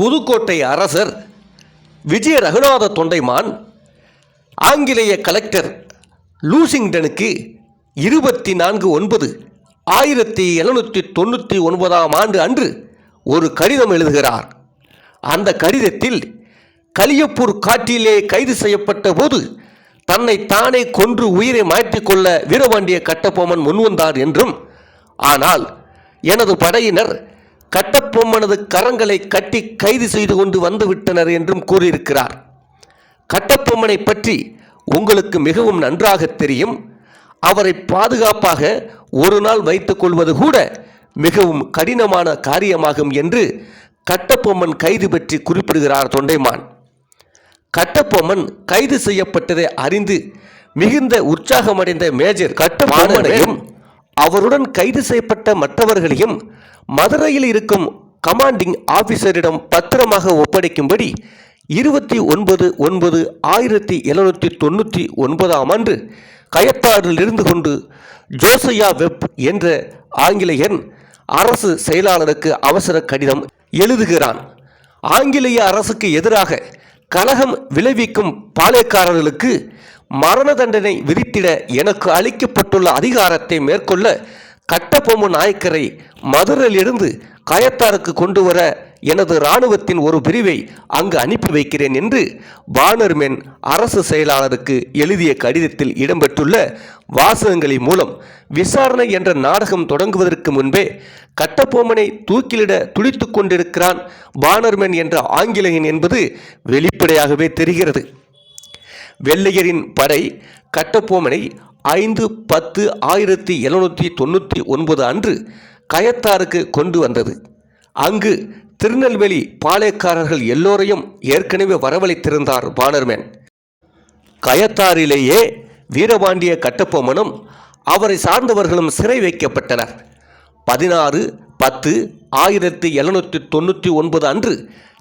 புதுக்கோட்டை அரசர் விஜய ரகுநாத தொண்டைமான் ஆங்கிலேய கலெக்டர் லூசிங்டனுக்கு இருபத்தி நான்கு ஒன்பது ஆயிரத்தி எழுநூற்றி தொண்ணூற்றி ஒன்பதாம் ஆண்டு அன்று ஒரு கடிதம் எழுதுகிறார். அந்த கடிதத்தில் கலியப்பூர் காட்டிலே கைது செய்யப்பட்ட போது தன்னை தானே கொன்று உயிரை மாற்றிக்கொள்ள வீரபாண்டிய கட்டபொம்மன் முன்வந்தார் என்றும் ஆனால் எனது படையினர் கட்டபொம்மனது கரங்களை கட்டி கைது செய்து கொண்டு வந்துவிட்டனர் என்றும் கூறியிருக்கிறார். கட்டபொம்மனை பற்றி உங்களுக்கு மிகவும் நன்றாக தெரியும். அவரை பாதுகாப்பாக ஒரு நாள் வைத்துக் கொள்வது கூட மிகவும் கடினமான காரியமாகும் என்று கட்டபொம்மன் கைது பற்றி குறிப்பிடுகிறார் தொண்டைமான். கட்டபொம்மன் கைது செய்யப்பட்டதை அறிந்து மிகுந்த உற்சாகமடைந்த மேஜர் கட்டபொம்மனையும் அவருடன் கைது செய்யப்பட்ட மற்றவர்களையும் மதுரையில் இருக்கும் கமாண்டிங் ஆபீசரிடம் பத்திரமாக ஒப்படைக்கும்படி இருபத்தி ஒன்பது ஒன்பது ஆயிரத்தி எழுநூற்றி தொண்ணூற்றி ஒன்பதாம் ஆண்டு கயத்தாறில் இருந்து கொண்டு ஜோசையா வெப் என்ற ஆங்கிலேயன் அரசு செயலாளருக்கு அவசர கடிதம் எழுதுகிறான். ஆங்கிலேய அரசுக்கு எதிராக கலகம் விளைவிக்கும் பாளையக்காரர்களுக்கு மரண தண்டனை விதித்திட எனக்கு அளிக்கப்பட்டுள்ள அதிகாரத்தை மேற்கொள்ள கட்டபொம்மு நாயக்கரை மதுரையிலிருந்து கயத்தாருக்கு கொண்டு வர எனது இராணுவத்தின் ஒரு பிரிவை அங்கு அனுப்பி வைக்கிறேன் என்று பானர்மென் அரசு செயலாளருக்கு எழுதிய கடிதத்தில் இடம்பெற்றுள்ள வாசகங்களின் மூலம் விசாரணை என்ற நாடகம் தொடங்குவதற்கு முன்பே கட்டபொம்மனை தூக்கிலிட துடித்து கொண்டிருக்கிறான் பானர்மென் என்ற ஆங்கிலேயன் என்பது வெளிப்படையாகவே தெரிகிறது. வெள்ளையரின் படை கட்டபொம்மனை ஐந்து பத்து ஆயிரத்தி எழுநூற்றி தொண்ணூற்றி ஒன்பது அன்று கயத்தாருக்கு கொண்டு வந்தது. அங்கு திருநெல்வேலி பாளையக்காரர்கள் எல்லோரையும் ஏற்கனவே வரவழைத்திருந்தார் பானர்மேன் கயத்தாரிலேயே வீரபாண்டிய கட்டபொம்மனும் அவரை சார்ந்தவர்களும் சிறை வைக்கப்பட்டனர். பதினாறு பத்து ஆயிரத்தி எழுநூற்றி தொண்ணூற்றி ஒன்பது அன்று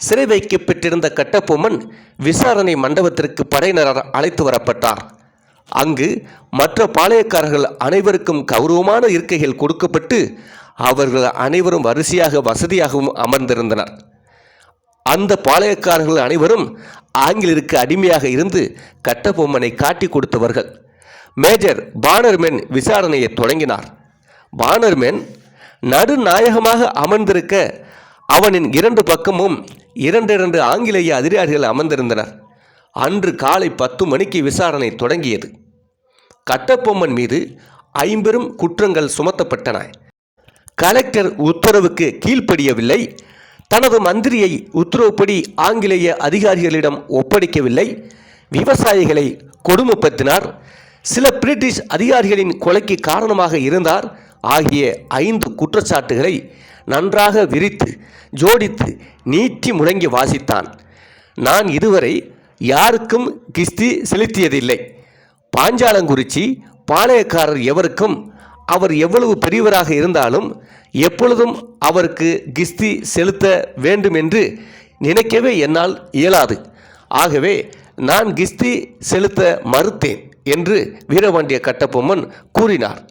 சிறை வைக்கப்பட்டிருந்த கட்டபொம்மன் விசாரணை மண்டபத்திற்கு படையினரால் அழைத்து வரப்பட்டார். அங்கு மற்ற பாளையக்காரர்கள் அனைவருக்கும் கௌரவமான இருக்கைகள் கொடுக்கப்பட்டு அவர்கள் அனைவரும் வரிசையாக வசதியாகவும் அமர்ந்திருந்தனர். அந்த பாளையக்காரர்கள் அனைவரும் ஆங்கிலருக்கு அடிமையாக இருந்து கட்டபொம்மனை காட்டி கொடுத்தவர்கள். மேஜர் பானர்மேன் விசாரணையை தொடங்கினார். பானர்மென் நடுநாயகமாக அமர்ந்திருக்க அவனின் இரண்டு பக்கமும் இரண்டு இரண்டு ஆங்கிலேய அதிகாரிகள் அமர்ந்திருந்தனர். அன்று காலை பத்து மணிக்கு விசாரணை தொடங்கியது. கட்டபொம்மன் மீது ஐம்பெரும் குற்றங்கள் சுமத்தப்பட்டன. கலெக்டர் உத்தரவுக்கு கீழ்ப்படியவில்லை. தனது மந்திரியை உத்தரவுப்படி ஆங்கிலேய அதிகாரிகளிடம் ஒப்படைக்கவில்லை. விவசாயிகளை கொடுமைப்படுத்தினார். சில பிரிட்டிஷ் அதிகாரிகளின் கொலைக்கு காரணமாக இருந்தார். ஆகிய ஐந்து குற்றச்சாட்டுகளை நன்றாக விரித்து ஜோடித்து நீட்டி முழங்கி வாசித்தான். நான் இதுவரை யாருக்கும் கிஸ்தி செலுத்தியதில்லை. பாஞ்சாலங்குறிச்சி பாளையக்காரர் எவருக்கும் அவர் எவ்வளவு பெரியவராக இருந்தாலும் எப்பொழுதும் அவருக்கு கிஸ்தி செலுத்த வேண்டும் என்று நினைக்கவே என்னால் இயலாது. ஆகவே நான் கிஸ்தி செலுத்த மறுத்தேன் என்று வீரபாண்டிய கட்டபொம்மன் கூறினார்.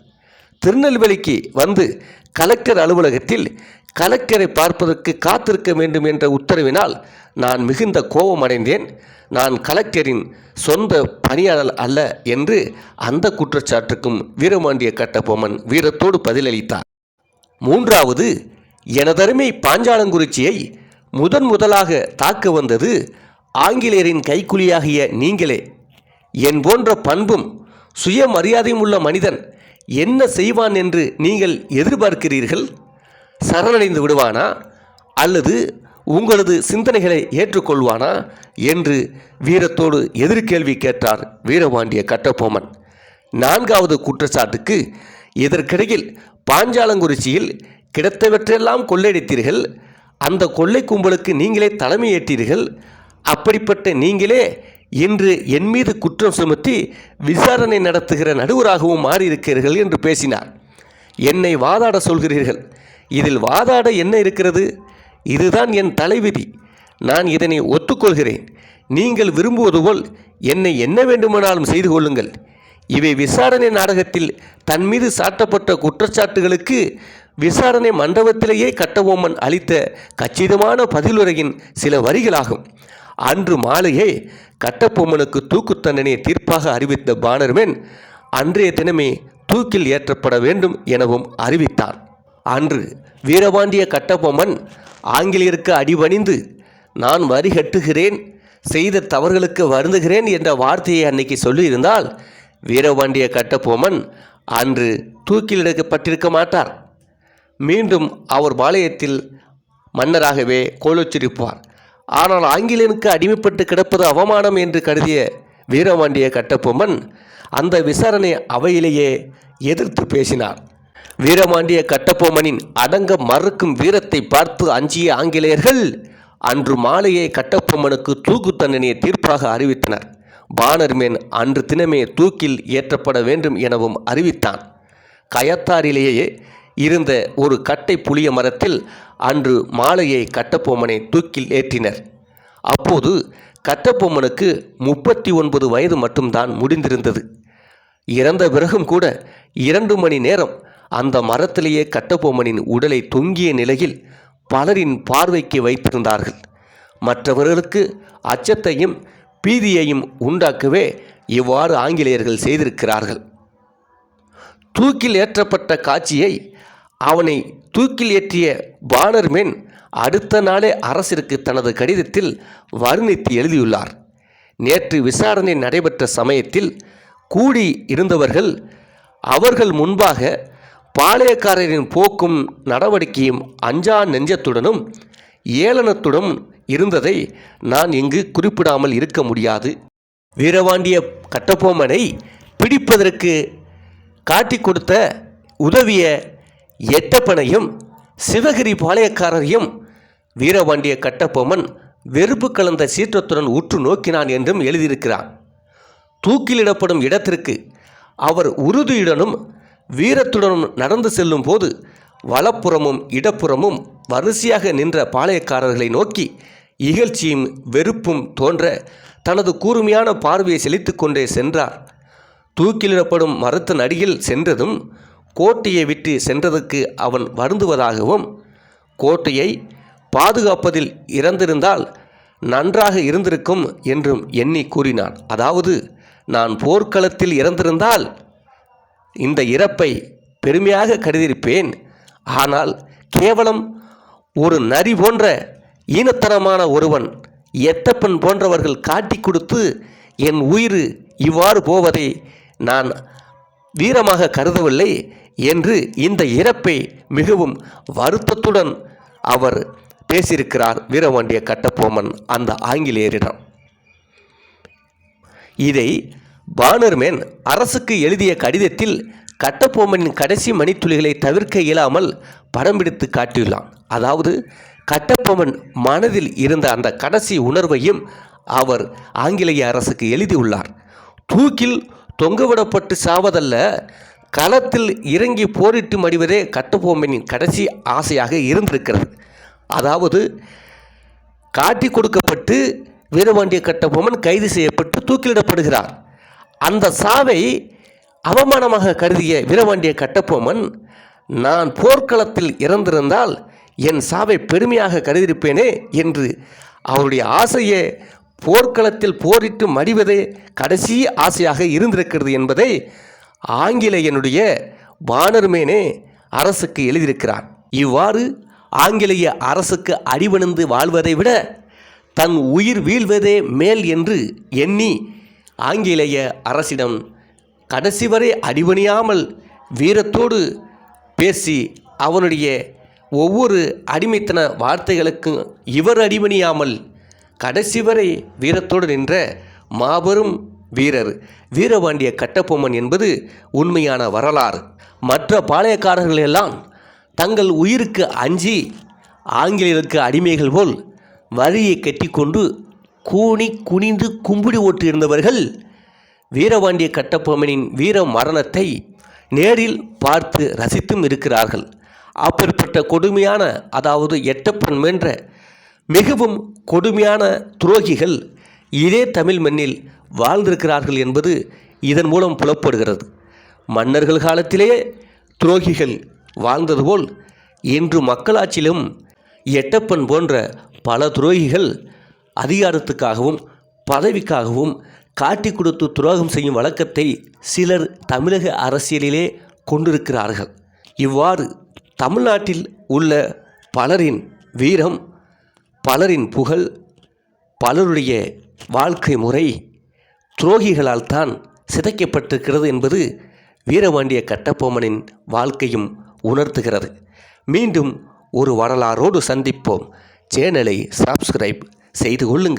திருநெல்வேலிக்கு வந்து கலெக்டர் அலுவலகத்தில் கலெக்டரை பார்ப்பதற்கு காத்திருக்க வேண்டும் என்ற உத்தரவினால் நான் மிகுந்த கோபமடைந்தேன் நான் கலெக்டரின் சொந்த பணியாளர் அல்ல என்று அந்த குற்றச்சாட்டுக்கும் வீரமாண்டிய கட்டபொம்மன் வீரத்தோடு பதிலளித்தார். மூன்றாவது எனதருமை பாஞ்சாலங்குறிச்சியை முதன் முதலாக தாக்க வந்தது ஆங்கிலேயரின் கைக்குலியாகிய நீங்களே. என் போன்ற பண்பும் சுயமரியாதையும் உள்ள மனிதன் என்ன செய்வான் என்று நீங்கள் எதிர்பார்க்கிறீர்கள்? சரணடைந்து விடுவானா? அல்லது உங்களது சிந்தனைகளை ஏற்றுக்கொள்வானா? என்று வீரத்தோடு எதிர்கேள்வி கேட்டார் வீரபாண்டிய கட்டபொம்மன். நான்காவது குற்றச்சாட்டுக்கு இதற்கிடையில் பாஞ்சாலங்குறிச்சியில் கிடைத்தவற்றையெல்லாம் கொள்ளையடித்தீர்கள்? அந்த கொள்ளை கும்பலுக்கு நீங்களே தலைமையேற்றீர்கள் அப்படிப்பட்ட நீங்களே இன்று என் மீது குற்றம் சுமத்தி விசாரணை நடத்துகிற நடுவராகவும் மாறியிருக்கிறீர்கள் என்று பேசினார். என்னை வாதாட சொல்கிறீர்கள். இதில் வாதாட என்ன இருக்கிறது? இதுதான் என் தலைவிதி. நான் இதனை ஒத்துக்கொள்கிறேன். நீங்கள் விரும்புவது போல் என்னை என்ன வேண்டுமானாலும் செய்து கொள்ளுங்கள். இவை விசாரணை நாடகத்தில் தன் மீது சாட்டப்பட்ட குற்றச்சாட்டுகளுக்கு விசாரணை மண்டபத்திலேயே கட்டபொம்மன் அளித்த கச்சிதமான பதிலுரையின் சில வரிகளாகும். அன்று மாலையே கட்டபொம்மனுக்கு தூக்கு தண்டனையை தீர்ப்பாக அறிவித்த பானர்மேன் அன்றைய தினமே தூக்கில் ஏற்றப்பட வேண்டும் எனவும் அறிவித்தார். அன்று வீரபாண்டிய கட்டபொம்மன் ஆங்கிலேயருக்கு அடிபணிந்து நான் வரி கட்டுகிறேன் செய்த தவறுகளுக்கு வருந்துகிறேன் என்ற வார்த்தையை அன்னைக்கு சொல்லியிருந்தால் வீரபாண்டிய கட்டபொம்மன் அன்று தூக்கில் எடுக்கப்பட்டிருக்க மாட்டார். மீண்டும் அவர் பாளையத்தில் மன்னராகவே கோலோச்சிருப்பார். ஆனால் ஆங்கிலேயனுக்கு அடிமைப்பட்டு கிடப்பது அவமானம் என்று கருதிய வீரபாண்டிய கட்டபொம்மன் அந்த விசாரணை அவையிலேயே எதிர்த்து பேசினார். வீரமாண்டிய கட்டபொம்மனின் அடங்க மறுக்கும் வீரத்தை பார்த்து அஞ்சிய ஆங்கிலேயர்கள் அன்று மாலையே கட்டபொம்மனுக்கு தூக்கு தண்டனையை தீர்ப்பாக அறிவித்தனர். பானர்மேன் அன்று தினமே தூக்கில் ஏற்றப்பட வேண்டும் எனவும் அறிவித்தான். கயத்தாரிலேயே இருந்த ஒரு கட்டை புளிய மரத்தில் அன்று மாலையை கட்டபொம்மனை தூக்கில் ஏற்றினர். அப்போது கட்டபொம்மனுக்கு முப்பத்தி ஒன்பது வயது மட்டும்தான் முடிந்திருந்தது. இறந்த பிறகும் கூட இரண்டு மணி நேரம் அந்த மரத்திலேயே கட்டபொம்மனின் உடலை தொங்கிய நிலையில் பலரின் பார்வைக்கு வைத்திருந்தார்கள். மற்றவர்களுக்கு அச்சத்தையும் பீதியையும் உண்டாக்கவே இவ்வாறு ஆங்கிலேயர்கள் செய்திருக்கிறார்கள். தூக்கில் ஏற்றப்பட்ட காட்சியை அவனை தூக்கில் ஏற்றிய பானர்மேன் அடுத்த நாளே அரசிற்கு தனது கடிதத்தில் வர்ணித்து எழுதியுள்ளார். நேற்று விசாரணை நடைபெற்ற சமயத்தில் கூடி இருந்தவர்கள் அவர்கள் முன்பாக பாளையக்காரரின் போக்கும் நடவடிக்கையும் அஞ்சா நெஞ்சத்துடனும் ஏளனத்துடன் இருந்ததை நான் இங்கு குறிப்பிடாமல் இருக்க முடியாது. வீரவாண்டிய கட்டபொம்மனை பிடிப்பதற்கு காட்டி கொடுத்த உதவிய எட்டப்பனையும் சிவகிரி பாளையக்காரரையும் வீரபாண்டிய கட்டபொம்மன் வெறுப்பு கலந்த சீற்றத்துடன் உற்று நோக்கினான் என்றும் எழுதியிருக்கிறான். தூக்கிலிடப்படும் இடத்திற்கு அவர் உறுதியுடனும் வீரத்துடன் நடந்து செல்லும் போது வலப்புறமும் இடப்புறமும் வரிசையாக நின்ற பாளையக்காரர்களை நோக்கி இகழ்ச்சியும் வெறுப்பும் தோன்ற தனது கூர்மையான பார்வையை செலுத்திக் கொண்டே சென்றார். தூக்கிலிடப்படும் மரத்தின் அடியில் சென்றதும் கோட்டையை விட்டு சென்றதற்கு அவன் வருந்துவதாகவும் கோட்டையை பாதுகாப்பதில் இறந்திருந்தால் நன்றாக இருந்திருக்கும் என்றும் எண்ணி கூறினான். அதாவது நான் போர்க்களத்தில் இறந்திருந்தால் இந்த இறப்பை பெருமையாக கருதியிருப்பேன். ஆனால் கேவலம் ஒரு நரி போன்ற ஈனத்தனமான ஒருவன் எத்தப்பன் போன்றவர்கள் காட்டிக் கொடுத்து என் உயிர் இவ்வாறு போவதை நான் வீரமாக கருதவில்லை என்று இந்த இறப்பை மிகவும் வருத்தத்துடன் அவர் பேசியிருக்கிறார் வீரவாண்டிய கட்டபொம்மன் அந்த ஆங்கிலேயரிடம். இதை பானர்மேன் அரசுக்கு எழுதிய கடிதத்தில் கட்டபொம்மனின் கடைசி மணித்துளிகளை தவிர்க்க இயலாமல் படம் பிடித்து காட்டியுள்ளான். அதாவது கட்டபொம்மன் மனதில் இருந்த அந்த கடைசி உணர்வையும் அவர் ஆங்கிலேய அரசுக்கு எழுதியுள்ளார். தூக்கில் தொங்கவிடப்பட்டு சாவதல்ல களத்தில் இறங்கி போரிட்டு மடிவதே கட்டபொம்மனின் கடைசி ஆசையாக இருந்திருக்கிறது. அதாவது காட்டி கொடுக்கப்பட்டு வீரபாண்டிய கட்டபொம்மன் கைது செய்யப்பட்டு தூக்கிலிடப்படுகிறார். அந்த சாவை அவமானமாக கருதிய வீரவாண்டிய கட்டபொம்மன் நான் போர்க்களத்தில் இறந்திருந்தால் என் சாவை பெருமையாக கருதியிருப்பேனே என்று அவருடைய ஆசையே போர்க்களத்தில் போரிட்டு மடிவதே கடைசி ஆசையாக இருந்திருக்கிறது என்பதை ஆங்கிலேயனுடைய வானர்மேனே அரசுக்கு எழுதியிருக்கிறார். இவ்வாறு ஆங்கிலேய அரசுக்கு அடிபணிந்து வாழ்வதை விட தன் உயிர் வீழ்வதே மேல் என்று எண்ணி ஆங்கிலேய அரசிடம் கடைசி வரை அடிபணியாமல் வீரத்தோடு பேசி அவனுடைய ஒவ்வொரு அடிமைத்தன வார்த்தைகளுக்கும் இவர் அடிபணியாமல் கடைசி வரை வீரத்தோடு நின்ற மாபெரும் வீரர் வீரபாண்டிய கட்டபொம்மன் என்பது உண்மையான வரலாறு. மற்ற பாளையக்காரர்கள் எல்லாம் தங்கள் உயிருக்கு அஞ்சி ஆங்கிலேயருக்கு அடிமைகள் போல் வரியை கட்டிக்கொண்டு கூனி குனிந்து கும்பிடி ஓட்டு இருந்தவர்கள் வீரபாண்டிய கட்டபொம்மனின் வீர மரணத்தை நேரில் பார்த்து ரசித்தும் இருக்கிறார்கள். அப்பேற்பட்ட கொடுமையான அதாவது எட்டப்பன் மென்ற மிகவும் கொடுமையான துரோகிகள் இதே தமிழ் மண்ணில் வாழ்ந்திருக்கிறார்கள் என்பது இதன் மூலம் புலப்படுகிறது. மன்னர்கள் காலத்திலேயே துரோகிகள் வாழ்ந்தது போல் இன்று மக்களாட்சியிலும் எட்டப்பன் போன்ற பல துரோகிகள் அதிகாரத்துக்காகவும் பதவிக்காகவும் காட்டி கொடுத்து துரோகம் செய்யும் வழக்கத்தை சிலர் தமிழக அரசியலிலே கொண்டிருக்கிறார்கள். இவ்வாறு தமிழ்நாட்டில் உள்ள பலரின் வீரம் பலரின் புகழ் பலருடைய வாழ்க்கை முறை துரோகிகளால் தான் சிதைக்கப்பட்டிருக்கிறது என்பது வீரபாண்டிய கட்டபொம்மனின் வாழ்க்கையும் உணர்த்துகிறது. மீண்டும் ஒரு வரலாறோடு சந்திப்போம். சேனலை சப்ஸ்கிரைப் செய்து கொள்ளுங்கள்.